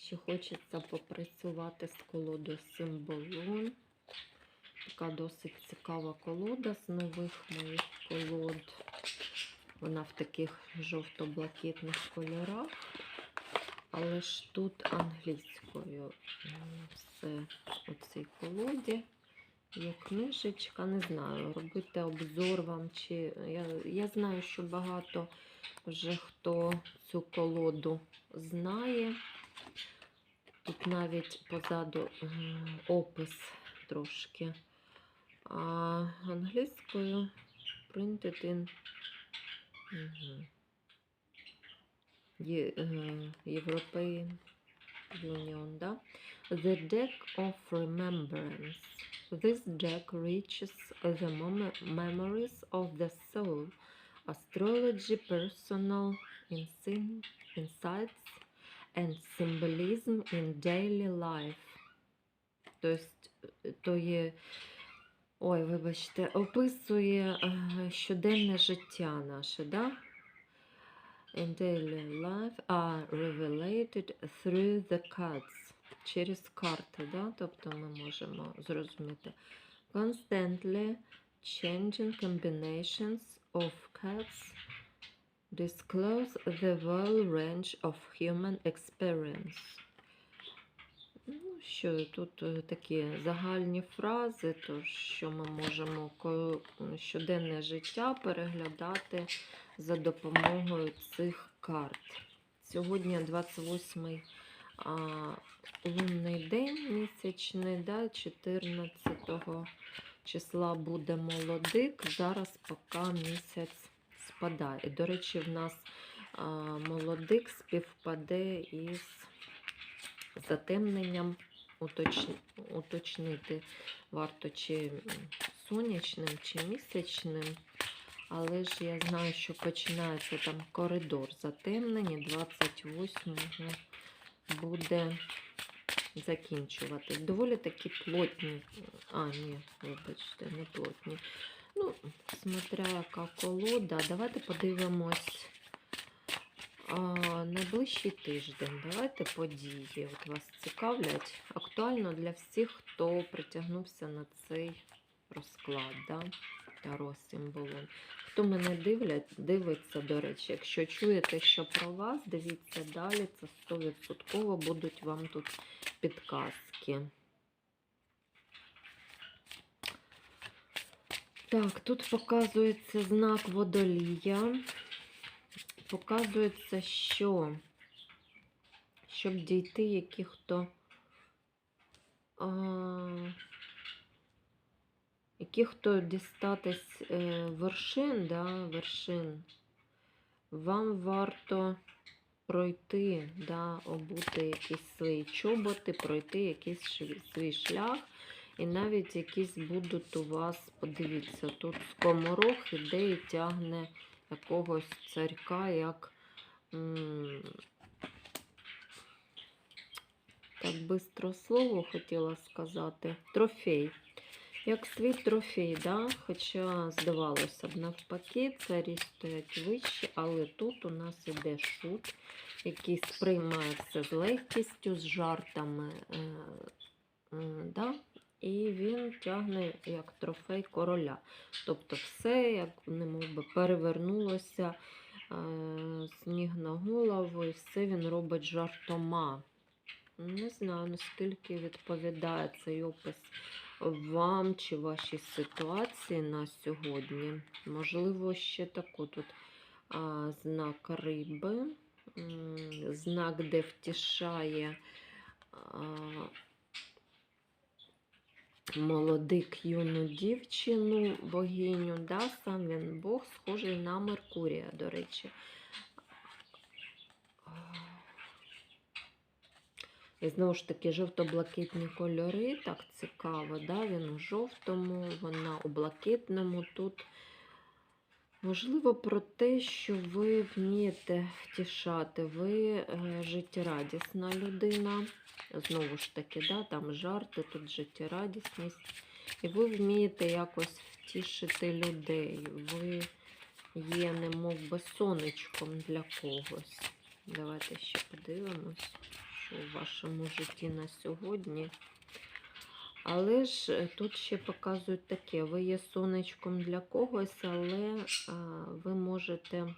Ще хочеться попрацювати з колодою Символон. Така досить цікава колода з нових моїх колод. Вона в таких жовто-блакитних кольорах. Але ж тут англійською все у цій колоді. Є книжечка, не знаю, робити обзор вам чи. Я, я знаю, що багато вже хто цю колоду знає. Тут навіть позаду опис трошки. А англійською printed in е, European Union, да? The deck of remembrance. This deck reaches the memories of the soul, astrology, personal insights, and symbolism in daily life. Тобто, е, то є, ой, вибачте, описує е, щоденне життя наше, да? In daily life are revelated through the cards. Через карти, да? тобто ми можемо зрозуміти. Constantly changing combinations of cards disclose the whole range of human experience. Ну, що тут е, такі загальні фрази, то що ми можемо щоденне життя переглядати за допомогою цих карт. Сьогодні 28 а, лунний день місячний, да, 14 числа буде молодик. Зараз поки місяць спадає. І, до речі, в нас а, молодик співпаде із затемненням. Уточ... Уточнити варто чи сонячним, чи місячним. Але ж я знаю, що починається там коридор затемнення, 28-го буде закінчувати. Доволі такі плотні. А, ні, вибачте, не плотні. Ну, смотря яка колода. Давайте подивимось а, найближчий тиждень. Давайте події. От вас цікавлять. Актуально для всіх, хто притягнувся на цей розклад. Да? Таро символом. Хто мене дивлять, дивиться, до речі, якщо чуєте, що про вас, дивіться далі, це 100% будуть вам тут підказки. Так, тут показується знак водолія. Показується, що щоб дійти яких-то а, яких-то дістатись е, вершин, да, вершин, вам варто пройти, да, обути якісь свої чоботи, пройти якийсь свій шлях. І навіть якісь будуть у вас, подивіться, тут скоморох іде і тягне якогось царька, як так бистро слово хотіла сказати. Трофей. Як свій трофей, да? хоча, здавалося б, навпаки, царі стоять вище, але тут у нас іде шут, який сприймає все з легкістю, з жартами. Е, е, да? І він тягне як трофей короля. Тобто все, як немов би перевернулося е, з ніг на голову, і все він робить жартома. Не знаю, наскільки відповідає цей опис вам чи вашій ситуації на сьогодні. Можливо, ще таку тут а, знак риби, знак, де втішає а, молодик юну дівчину, богиню, да, сам він Бог, схожий на Меркурія, до речі. І знову ж таки, жовто-блакитні кольори, так цікаво, да? він у жовтому, вона у блакитному. Тут можливо про те, що ви вмієте втішати, ви е, життєрадісна людина. Знову ж таки, да, там жарти, тут життєрадісність. І ви вмієте якось втішити людей. Ви є, немов би сонечком для когось. Давайте ще подивимось, що в вашому житті на сьогодні. Але ж е, тут ще показують таке: ви є сонечком для когось, але а, ви можете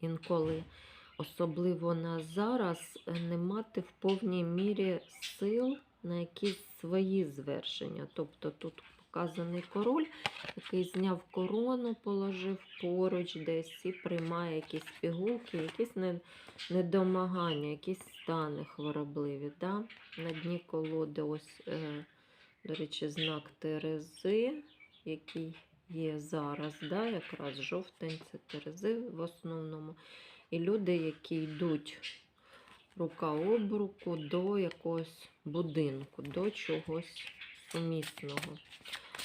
інколи, особливо на зараз, е, не мати в повній мірі сил на якісь свої звершення. Тобто тут показаний король, який зняв корону, положив поруч десь і приймає якісь пігулки, якісь недомагання, якісь стани хворобливі. Да? На дні колоди ось, е, до речі, знак Терези, який є зараз, да? якраз жовтень це Терези в основному. І люди, які йдуть рука об руку до якогось будинку, до чогось сумісного.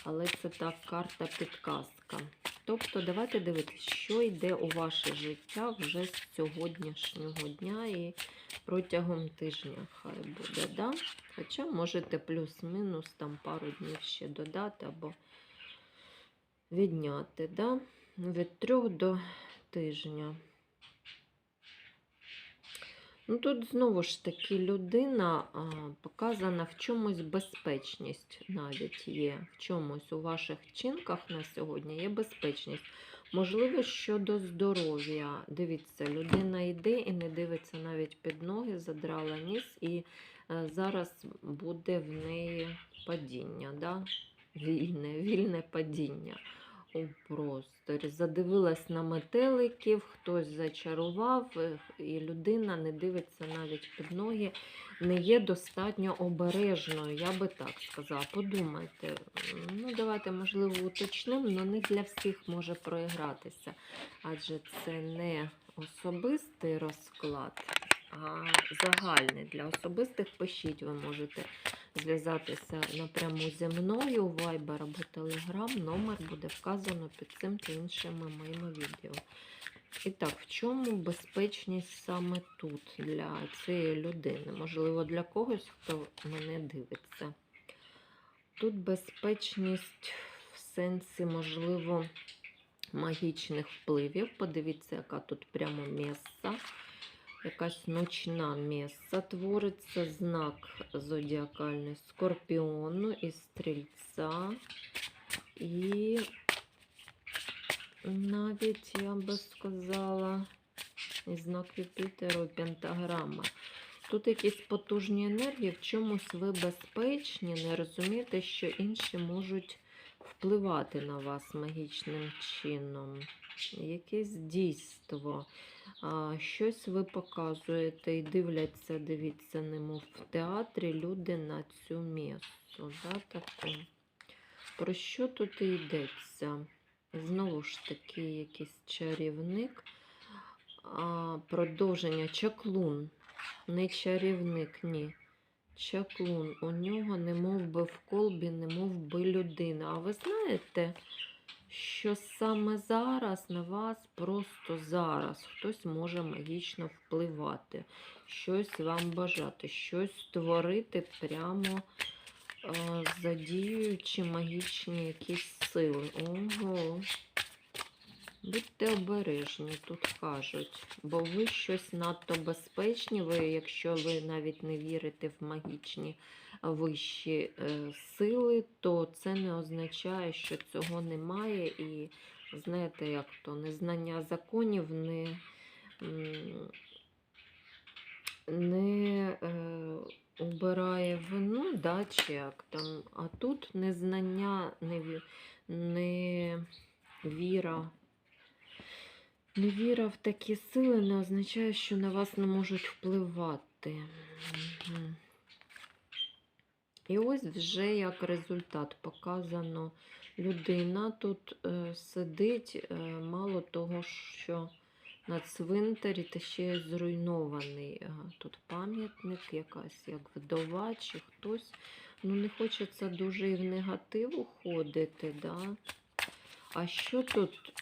Але це так карта підказка. Тобто, давайте дивитися, що йде у ваше життя вже з сьогоднішнього дня і протягом тижня хай буде. Да? Хоча можете плюс-мінус там пару днів ще додати або відняти. Да? Від трьох до тижня. Ну, тут знову ж таки людина а, показана в чомусь безпечність навіть є. В чомусь у ваших вчинках на сьогодні є безпечність. Можливо, щодо здоров'я. Дивіться, людина йде і не дивиться навіть під ноги, задрала ніс, і е, зараз буде в неї падіння. Да? Вільне, вільне падіння у просторі. Задивилась на метеликів, хтось зачарував, е, і людина не дивиться навіть під ноги, не є достатньо обережною, я би так сказала. Подумайте, ну давайте, можливо, уточнимо, але не для всіх може проігратися, адже це не особистий розклад. А загальний для особистих пишіть, ви можете зв'язатися напряму зі мною у Viber або Telegram. Номер буде вказано під цим та іншими моїми відео. І так, в чому безпечність саме тут для цієї людини? Можливо, для когось, хто мене дивиться. Тут безпечність в сенсі, можливо, магічних впливів. Подивіться, яка тут прямо місце якась ночна місце твориться, знак зодіакальний скорпіону і стрільця. І навіть, я би сказала, знак Юпітеру, пентаграма. Тут якісь потужні енергії, в чомусь ви безпечні, не розумієте, що інші можуть впливати на вас магічним чином. Якесь дійство. Щось ви показуєте і дивляться, дивіться, немов в театрі люди на цю місцю. Да. Про що тут і йдеться? Знову ж таки, якийсь чарівник. Продовження чаклун. Не чарівник, ні. Чаклун. У нього немов би в колбі, немов би людина. А ви знаєте, що саме зараз на вас, просто зараз, хтось може магічно впливати, щось вам бажати, щось створити прямо е, задіюючи магічні якісь сили. Ого. Будьте обережні, тут кажуть, бо ви щось надто безпечні, ви, якщо ви навіть не вірите в магічні вищі е, сили, то це не означає, що цього немає. І знаєте, як то незнання законів не, не е, убирає вину, да, чи як там, а тут незнання, не, не віра. Невіра в такі сили не означає, що на вас не можуть впливати. Мгм. І ось вже як результат показано. Людина тут е, сидить, е, мало того, що на цвинтарі та ще зруйнований. е, Тут пам'ятник, якась як вдова чи хтось. Ну, не хочеться дуже і в негатив уходити, да? А що тут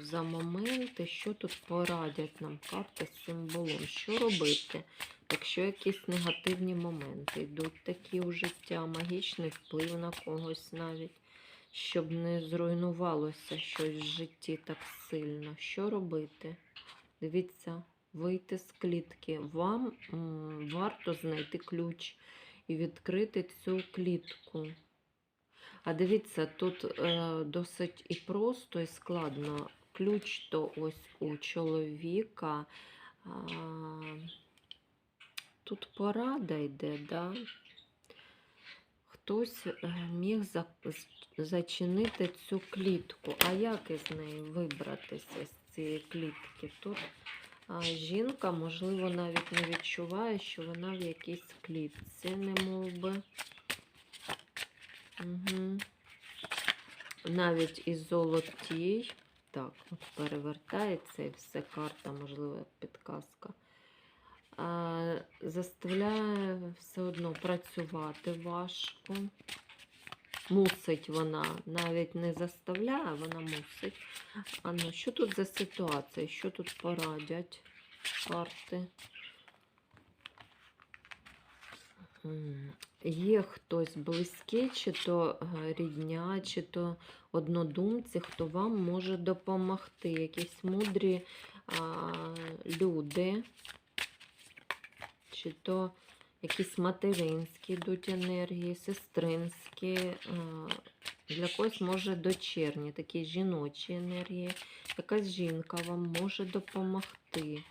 за моменти, що тут порадять нам карти з символом? Що робити, якщо якісь негативні моменти йдуть такі у життя, магічний вплив на когось навіть, щоб не зруйнувалося щось в житті так сильно? Що робити? Дивіться, вийти з клітки. Вам варто знайти ключ і відкрити цю клітку. А дивіться, тут е, досить і просто, і складно. Ключ то ось у чоловіка. А, тут порада йде, да? Хтось е, міг за- зачинити цю клітку. А як із неї вибратися з цієї клітки? Тут а, жінка, можливо, навіть не відчуває, що вона в якійсь клітці, не мов би. Угу. Навіть і золотій. Так, от перевертається і все карта, можливо, підказка. А, заставляє все одно працювати важко. Мусить вона, навіть не заставляє, вона мусить. А ну, що тут за ситуація? Що тут порадять карти? Є хтось близький, чи то е, рідня, чи то однодумці, хто вам може допомогти. Якісь мудрі а, люди, чи то якісь материнські йдуть енергії, сестринські, е, для когось може дочерні, такі жіночі енергії. Якась жінка вам може допомогти.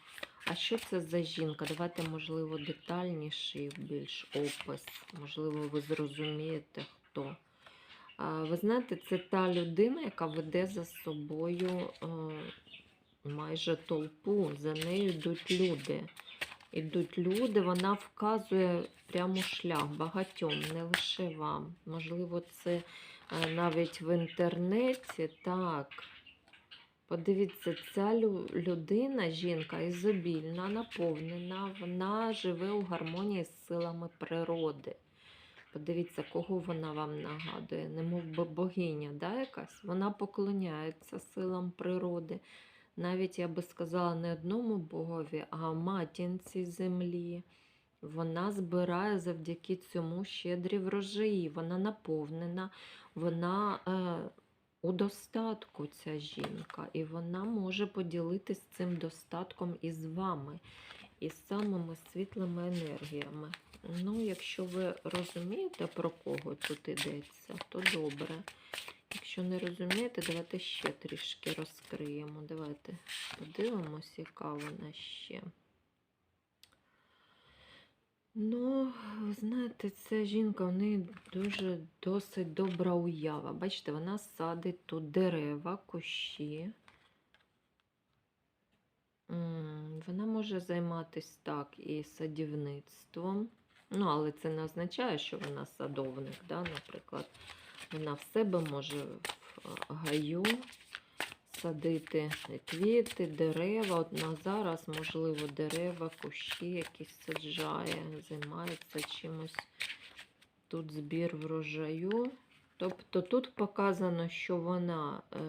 А що це за жінка? Давайте, можливо, детальніший більш опис. Можливо, ви зрозумієте, хто. Ви знаєте, це та людина, яка веде за собою е, майже толпу. За нею йдуть люди. Ідуть люди, вона вказує прямо шлях багатьом, не лише вам. Можливо, це е, навіть в інтернеті. Так. Подивіться, ця людина, жінка ізобільна, наповнена, вона живе у гармонії з силами природи. Подивіться, кого вона вам нагадує, немов би богиня, да, якась? Вона поклоняється силам природи. Навіть я би сказала не одному богові, а матінці землі. Вона збирає завдяки цьому щедрі врожаї. Вона наповнена, вона е, у достатку ця жінка, і вона може поділитись цим достатком із вами, із самими світлими енергіями. Ну, якщо ви розумієте, про кого тут йдеться, то добре. Якщо не розумієте, давайте ще трішки розкриємо. Давайте подивимось, яка вона ще. Ну, ви знаєте, ця жінка, в неї дуже досить добра уява. Бачите, вона садить тут дерева, кущі. Вона може займатися так і садівництвом. Ну, але це не означає, що вона садовник, да? наприклад. Вона в себе може в гаю садити квіти, дерева. От на зараз, можливо, дерева, кущі якісь саджає, займається чимось. Тут збір врожаю. Тобто тут показано, що вона е,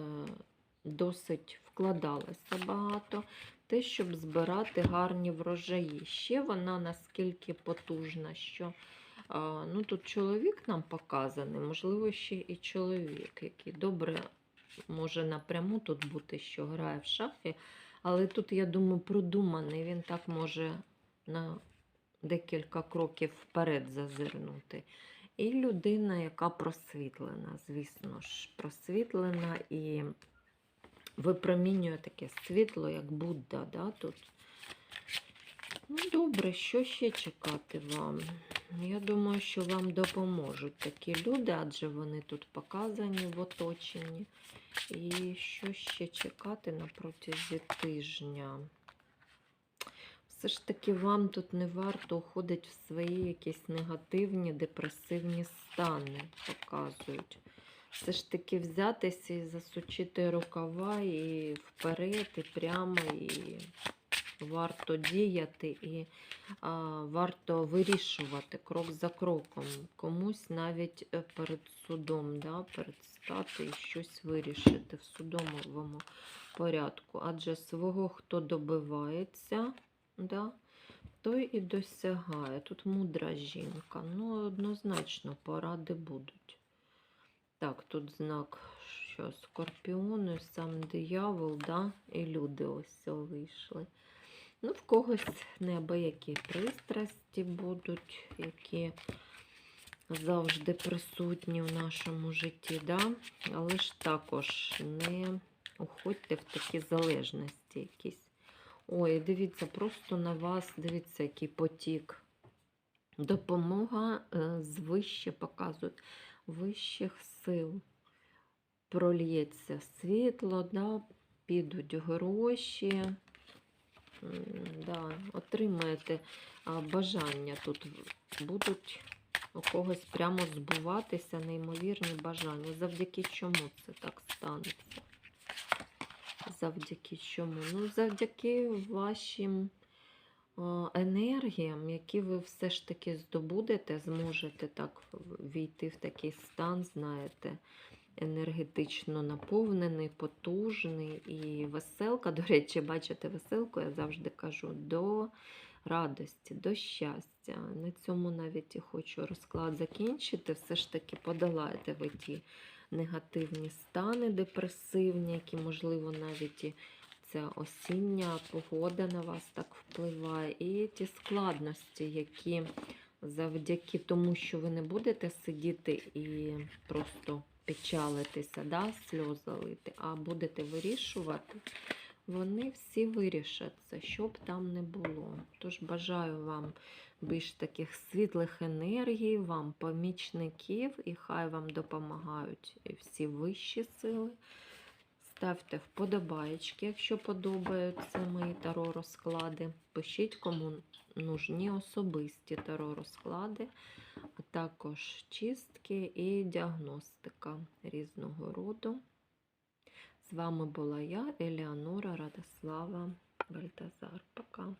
досить вкладалася багато те, щоб збирати гарні врожаї. Ще вона наскільки потужна, що а, ну, тут чоловік нам показаний, можливо, ще і чоловік, який добре може напряму тут бути, що грає в шахи, але тут, я думаю, продуманий. Він так може на декілька кроків вперед зазирнути. І людина, яка просвітлена, звісно ж, просвітлена і випромінює таке світло, як Будда. Да, тут. Ну, добре, що ще чекати вам? Я думаю, що вам допоможуть такі люди, адже вони тут показані в оточенні. І що ще чекати на протязі тижня? Все ж таки, вам тут не варто уходити в свої якісь негативні, депресивні стани, показують. Все ж таки взятися і засучити рукава і вперед, і прямо, і варто діяти, і а, варто вирішувати крок за кроком. Комусь навіть е, перед судом, да, предстати і щось вирішити в судовому порядку. Адже свого, хто добивається, да, той і досягає. Тут мудра жінка. Ну, однозначно, поради будуть. Так, тут знак, що скорпіони, сам диявол, да, і люди ось вийшли. Ну, в когось неабиякі пристрасті будуть, які завжди присутні в нашому житті, да? але ж також не уходьте в такі залежності якісь. Ой, дивіться, просто на вас, дивіться, який потік. Допомога е, з вище показують, вищих сил. Прольється світло, да? підуть гроші. Да, отримаєте бажання тут будуть у когось прямо збуватися неймовірні бажання. Завдяки чому це так станеться? Завдяки чому? Ну, завдяки вашим енергіям, які ви все ж таки здобудете, зможете так війти в такий стан, знаєте, енергетично наповнений, потужний і веселка. До речі, бачите, веселку я завжди кажу до радості, до щастя. На цьому навіть і хочу розклад закінчити. Все ж таки подолаєте ви ті негативні стани депресивні, які, можливо, навіть і ця осіння погода на вас так впливає, і ті складності, які завдяки тому, що ви не будете сидіти і просто печалитися, да, сльози лити, а будете вирішувати, вони всі вирішаться, що б там не було. Тож бажаю вам більш таких світлих енергій, вам помічників, і хай вам допомагають всі вищі сили. Ставте вподобаєчки, якщо подобаються мої таро розклади. Пишіть, кому нужні особисті таро розклади, а також чистки і діагностика різного роду. З вами була я, Еліанора Радослава Бальтазар. Пока.